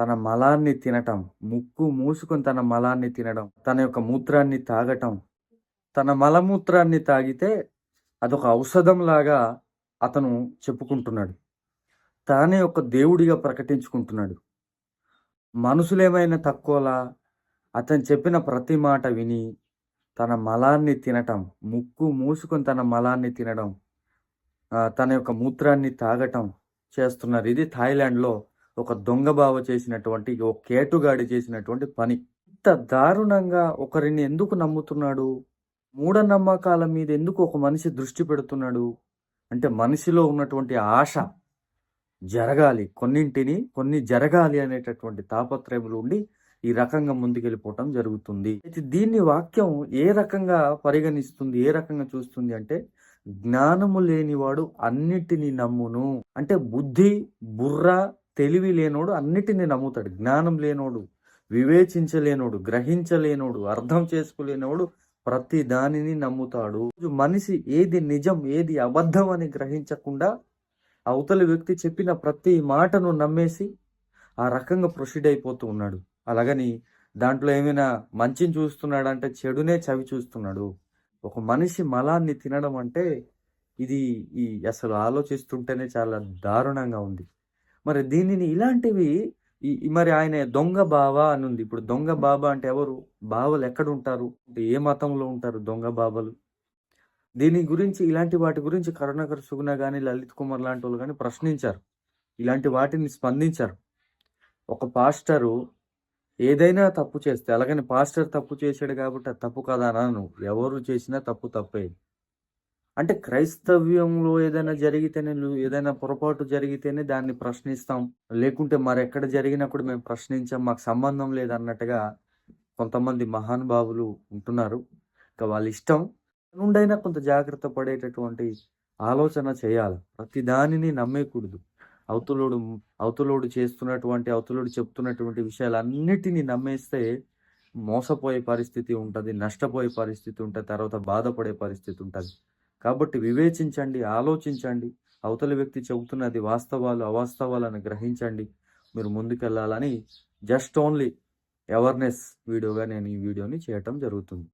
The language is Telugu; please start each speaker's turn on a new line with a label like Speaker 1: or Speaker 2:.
Speaker 1: తన మలాన్ని తినటం ముక్కు మూసుకొని తన మలాన్ని తినడం తన యొక్క మూత్రాన్ని తాగటం. తన మలమూత్రాన్ని తాగితే అదొక ఔషధం లాగా అతను చెప్పుకుంటున్నాడు. తానే ఒక దేవుడిగా ప్రకటించుకుంటున్నాడు. మనుషులేమైనా తక్కువలా? అతను చెప్పిన ప్రతి మాట విని తన మలాన్ని తినటం ముక్కు మూసుకొని తన మలాన్ని తినడం తన యొక్క మూత్రాన్ని తాగటం చేస్తున్నారు. ఇది థాయిలాండ్లో ఒక దొంగ బావ చేసినటువంటి ఒక కేటుగాడి చేసినటువంటి పని. ఇంత దారుణంగా ఒకరిని ఎందుకు నమ్ముతున్నాడు? మూఢనమ్మకాల మీద ఎందుకు ఒక మనిషి దృష్టి పెడుతున్నాడు? అంటే మనిషిలో ఉన్నటువంటి ఆశ జరగాలి. కొన్నింటిని కొన్ని జరగాలి అనేటటువంటి తాపత్రయములు ఉండి ఈ రకంగా ముందుకెళ్ళిపోవటం జరుగుతుంది. అయితే దీన్ని వాక్యం ఏ రకంగా పరిగణిస్తుంది ఏ రకంగా చూస్తుంది అంటే జ్ఞానము లేనివాడు అన్నిటినీ నమ్మును. అంటే బుద్ధి బుర్ర తెలివి లేనోడు అన్నిటినీ నమ్ముతాడు. జ్ఞానం లేనోడు వివేచించలేనోడు గ్రహించలేనోడు అర్థం చేసుకోలేనోడు ప్రతి దానిని నమ్ముతాడు. మనిషి ఏది నిజం ఏది అబద్ధం అని గ్రహించకుండా అవతలి వ్యక్తి చెప్పిన ప్రతి మాటను నమ్మేసి ఆ రకంగా ప్రొసీడ్ అయిపోతూ ఉన్నాడు. అలాగని దాంట్లో ఏమైనా మంచిని చూస్తున్నాడంటే చెడునే చవి చూస్తున్నాడు. ఒక మనిషి మలాన్ని తినడం అంటే ఇది ఈ అసలు ఆలోచిస్తుంటేనే చాలా దారుణంగా ఉంది. మరి దీనిని ఇలాంటివి ఈ మరి ఆయన దొంగ బాబా అని ఉంది. ఇప్పుడు దొంగ బాబా అంటే ఎవరు? బావలు ఎక్కడ ఉంటారు అంటే ఏ మతంలో ఉంటారు దొంగ బాబాలు? దీని గురించి ఇలాంటి వాటి గురించి కరుణాకర్ సుగుణ కానీ లలిత్ కుమార్ లాంటి వాళ్ళు కానీ ప్రశ్నించారు. ఇలాంటి వాటిని స్పందించారు. ఒక పాస్టరు ఏదైనా తప్పు చేస్తే అలాగని పాస్టర్ తప్పు చేశాడు కాబట్టి అది తప్పు కదా నువ్వు ఎవరు చేసినా తప్పు తప్పేది అంటే క్రైస్తవ్యంలో ఏదైనా జరిగితేనే నువ్వు ఏదైనా పొరపాటు జరిగితేనే దాన్ని ప్రశ్నిస్తాం. లేకుంటే మరెక్కడ జరిగినా కూడా మేము ప్రశ్నించాం మాకు సంబంధం లేదన్నట్టుగా కొంతమంది మహానుభావులు ఉంటున్నారు. ఇంకా వాళ్ళ ఇష్టం నుండైనా కొంత జాగ్రత్త పడేటటువంటి ఆలోచన చేయాలి. ప్రతి దానిని నమ్మేకూడదు. అవతలోడు అవతలోడు చేస్తున్నటువంటి అవతలోడు చెప్తున్నటువంటి విషయాలన్నిటినీ నమ్మేస్తే మోసపోయే పరిస్థితి ఉంటుంది నష్టపోయే పరిస్థితి ఉంటుంది తర్వాత బాధపడే పరిస్థితి ఉంటుంది. కాబట్టి వివేచించండి ఆలోచించండి. అవతలి వ్యక్తి చెబుతున్నది వాస్తవాలు అవాస్తవాలను గ్రహించండి. మీరు ముందుకెళ్ళాలని జస్ట్ ఓన్లీ అవేర్నెస్ వీడియోగా నేను ఈ వీడియోని చేయటం జరుగుతుంది.